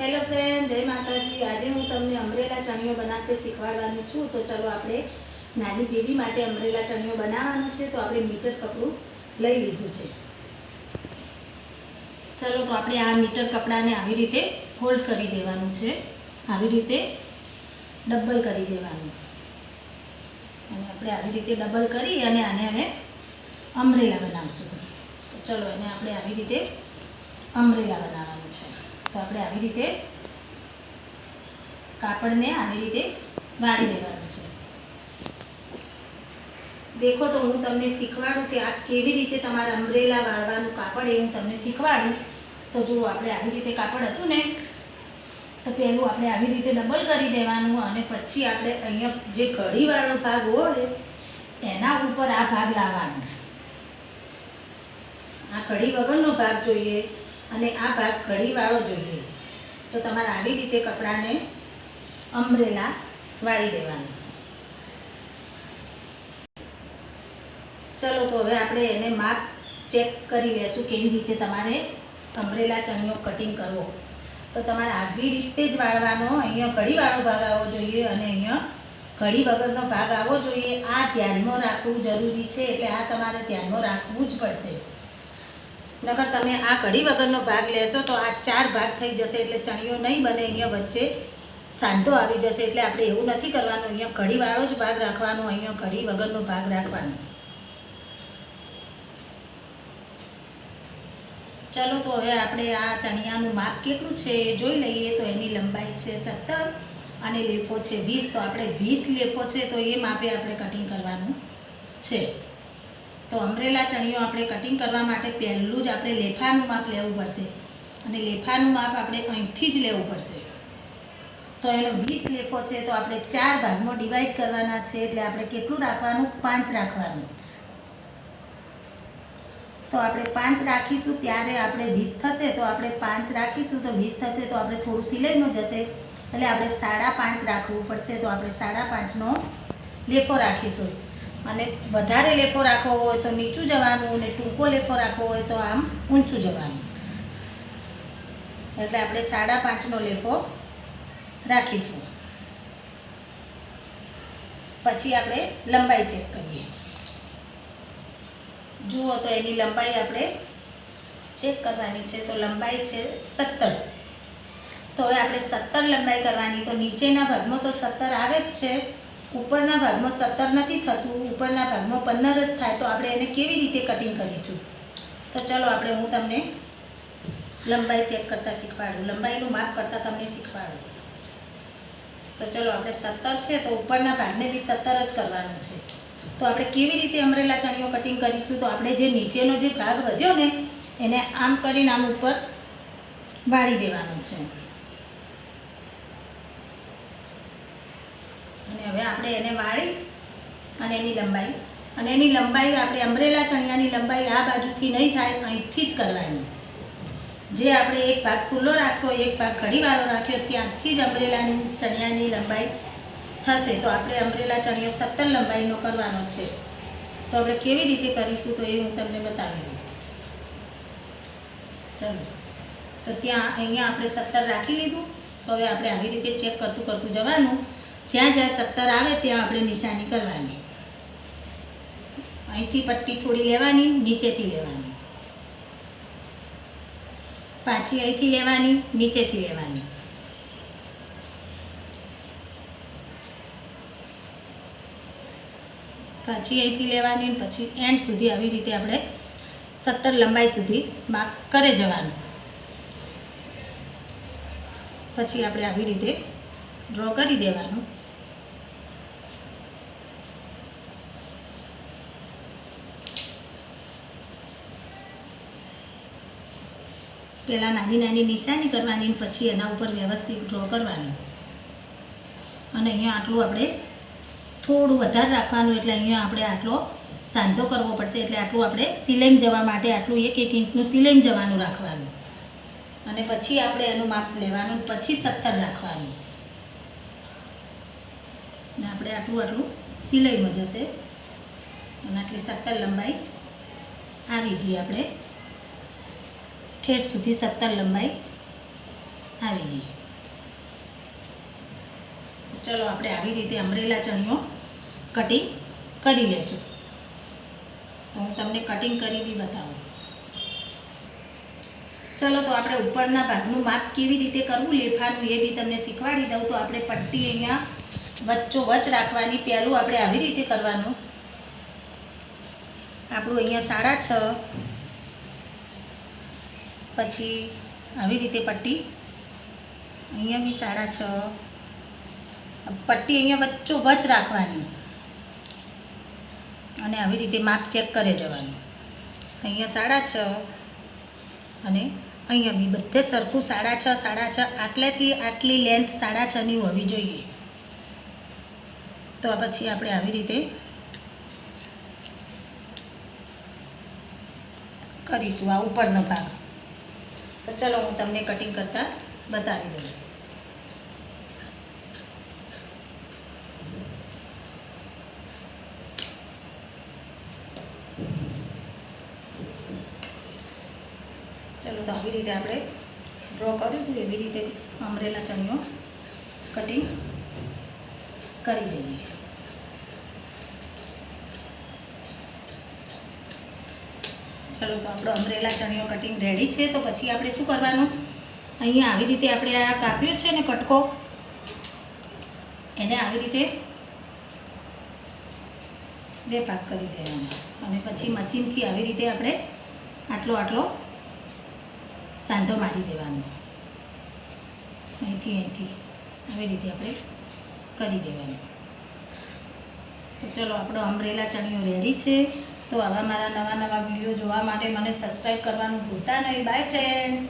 Hello friend જય માતાજી. આજે હું તમને અમરેલા ચણિયો બનાવતે શીખવાડવાની છું. તો ચલો આપણે નાની બેબી માટે અમરેલા ચણિયો બનાવવાનું છે. તો આપણે મીટર કપડું લઈ લીધું છે. ચલો, તો આપણે આ મીટર કપડાને આવી રીતે ફોલ્ડ કરી દેવાનું છે. આવી રીતે ડબલ કરી દેવાનું. અને આપણે આવી રીતે ડબલ કરી અને આને હવે અમરેલા બનાવશું. તો ચલો, એને આપણે આવી રીતે અમરેલા બનાવવાનું છે. તો આપણે આવી રીતે કાપડને આવી રીતે વાળી દેવાનું છે. દેખો તો હું તમને શીખવાડું કે આ કેવી રીતે તમારા અમરેલા વાળવાનું કાપડ એ હું તમને શીખવાડું. તો જો આપણે આવી રીતે કાપડ હતું ને, તો પહેલું આપણે આવી રીતે ડબલ કરી દેવાનું અને પછી આપણે અહીંયા જે કઢીવાળો ભાગ હોય, એના ઉપર આ ભાગ લાવવાનો. આ કઢી વગરનો ભાગ જોઈએ. અને આ ભાગ કઢીવાળો જોઈએ. તો તમારે આવી રીતે કપડાને અમરેલા વાળી દેવાનું. ચલો, તો હવે આપણે એને માપ ચેક કરી લેશું કેવી રીતે તમારે અમરેલા ચણિયો કટિંગ કરવો. તો તમારે આવી રીતે જ વાળવાનો, અહીંયા કઢીવાળો ભાગ આવવો જોઈએ અને અહીંયા કઢી વગરનો ભાગ આવવો જોઈએ. આ ધ્યાનમાં રાખવું જરૂરી છે, એટલે આ તમારે ધ્યાનમાં રાખવું જ પડશે. નકર તમે આ કઢી વગરનો ભાગ લેશો તો આ ચાર ભાગ થઈ જશે એટલે ચણિયો નહીં બને અહીંયા વચ્ચે. સાંધો આવી જશે એટલે આપણે એવું નથી કરવાનું, અહીંયા કઢીવાળો જ ભાગ રાખવાનો, અહીંયા કઢી વગરનો ભાગ રાખવાનો. ચલો તો હવે આપણે આ ચણિયાનું માપ કેટલું છે એ જોઈ લઈએ તો એની લંબાઈ છે સત્તર અને લેફો છે વીસ. તો આપણે વીસ લેફો છે તો એ માપે આપણે કટિંગ કરવાનું છે. તો અમરેલા ચણિયો આપણે કટિંગ કરવા માટે પહેલું જ આપણે લેફાનું માપ લેવું પડશે. અને લેફાનું માપ આપણે અહીંથી જ લેવું પડશે. તો એનો વીસ લેફો છે, તો આપણે ચાર ભાગમાં ડિવાઈડ કરવાના છે, એટલે આપણે કેટલું રાખવાનું? પાંચ રાખવાનું. તો આપણે પાંચ રાખીશું, ત્યારે આપણે વીસ થશે, તો આપણે પાંચ રાખીશું, તો વીસ થશે, તો આપણે થોડું સિલાઈનું જશે. એટલે આપણે સાડા પાંચ રાખવું પડશે, તો આપણે સાડા પાંચનો લેફો રાખીશું. અને વધારે લેફો રાખવો હોય તો નીચું જવાનું અને ટૂંકો લેફો રાખવો હોય તો આમ ઊંચું જવાનું. એટલે આપણે સાડા પાંચનો લેફો રાખીશું. પછી આપણે લંબાઈ ચેક કરીએ. જુઓ તો એની લંબાઈ આપણે ચેક કરવાની છે તો લંબાઈ છે સત્તર. તો હવે આપણે સત્તર લંબાઈ કરવાની તો નીચેના ભાગમાં તો સત્તર આવે જ છે. ઉપરના ભાગમાં સત્તર નથી થતું, ઉપરના ભાગમાં પંદર જ થાય, તો આપણે એને કેવી રીતે કટિંગ કરીશું? તો ચલો આપણે હું તમને લંબાઈ ચેક કરતાં શીખવાડું. લંબાઈનું માપ કરતાં તમને શીખવાડું. તો ચલો આપણે સત્તર છે, તો ઉપરના ભાગને બી સત્તર જ કરવાનું છે. તો આપણે કેવી રીતે અમરેલા ચણીઓ કટિંગ કરીશું? તો આપણે જે નીચેનો જે ભાગ વધ્યો ને, એને આમ કરીને આમ ઉપર વાળી દેવાનો છે. અને હવે આપણે એને વાળી અને એની લંબાઈ. અને એની લંબાઈ આપણે અમરેલા ચણિયાની લંબાઈ આ બાજુથી નહીં થાય, અહીંથી જ કરવાની. જે આપણે એક ભાગ ખુલ્લો રાખ્યો, એક ભાગ ઘડીવાળો રાખ્યો, ત્યાંથી જ અમરેલાની ચણિયાની લંબાઈ થશે. તો આપણે અમરેલા ચણિયો સત્તર લંબાઈનો કરવાનો છે. તો આપણે કેવી રીતે કરીશું તો એ હું તમને બતાવી દઉં. ચાલો. તો ત્યાં અહીંયા આપણે સત્તર રાખી લીધું. તો હવે આપણે આવી રીતે ચેક કરતું કરતું જવાનું. જ્યાં જ્યાં સત્તર આવે ત્યાં આપણે નિશાની કરવાની. અહીંથી પટ્ટી થોડી લેવાની, નીચેથી લેવાની. પાછી અહીંથી લેવાની, નીચેથી લેવાની. પછી અહીંથી લેવાની પછી એન્ડ સુધી આવી રીતે આપણે સત્તર લંબાઈ સુધી માપ કરે જવાનું. પછી આપણે આવી રીતે ડ્રો કરી દેવાનું. પહેલાં નાની નાની નિશાની કરવાની પછી એના ઉપર વ્યવસ્થિત ડ્રો કરવાનું. અને અહીંયા આટલું આપણે થોડું વધારે રાખવાનું એટલે અહીંયા આપણે આટલો સાંધો કરવો પડશે એટલે આટલું આપણે સિલેમ જવા માટે આટલું એક એક ઇંચનું સિલેમ જવાનું રાખવાનું. અને પછી આપણે એનું માપ લેવાનું, પછી સત્તર રાખવાનું. ને આપણે આટલું આટલું સિલાઈમાં જશે. અને આટલી સત્તર લંબાઈ આવી ગઈ આપણે. ઠેઠ સુધી સત્તર લંબાઈ આવી ગઈ. ચલો, આપણે આવી રીતે અમરેલા ચણીઓ કટિંગ કરી લેશું. તો હું તમને કટિંગ કરી બી બતાવું. ચલો, તો આપણે ઉપરના ભાગનું માપ કેવી રીતે કરવું? લેફાનું એ બી તમને શીખવાડી દઉં. તો આપણે પટ્ટી અહીંયા વચ્ચો વચ રાખવાની, પહેલું આપણે આવી રીતે કરવાનું. આપણું અહીંયા સાડા છ પછી આવી રીતે પટ્ટી. અહીંયા બી સાડા છ. પટ્ટી અહીંયા વચ્ચો વચ રાખવાની. અને આવી રીતે માપ ચેક કરે જવાનું. અહીંયા સાડા છ અને અહીંયા બી બધે સરખું સાડા છ સાડા છ, આટલેથી આટલી લેન્થ સાડા છની હોવી જોઈએ. તો પછી આપણે આવી રીતે કરીશું આ ઉપરનો ભાગ. ચલો હું તમને કટિંગ કરતા બતાવી દઉં. ચાલો તો આવી રીતે આપણે ડ્રો કર્યું હતું એવી રીતે અમરેલા ચણીઓ કટિંગ કરી દઈએ. ચલો તો આપણો અમરેલા ચણિયો કટિંગ રેડી છે. તો પછી આપણે શું કરવાનું? અહીંયા આવી રીતે આપણે આ કાપ્યો છે ને કટકો. એને આવી રીતે બે પાક કરી દેવાના. અને પછી મશીનથી આવી રીતે આપણે આટલો આટલો સાંધો મારી દેવાનો. અહીંથી અહીંથી આવી રીતે આપણે કરી દેવાનું. તો ચલો આપણો અમરેલા ચણિયો રેડી છે. તો આવા મારા નવા નવા વીડિયો જોવા માટે મને સબસ્ક્રાઈબ કરવાનું ભૂલતા નહીં. By friends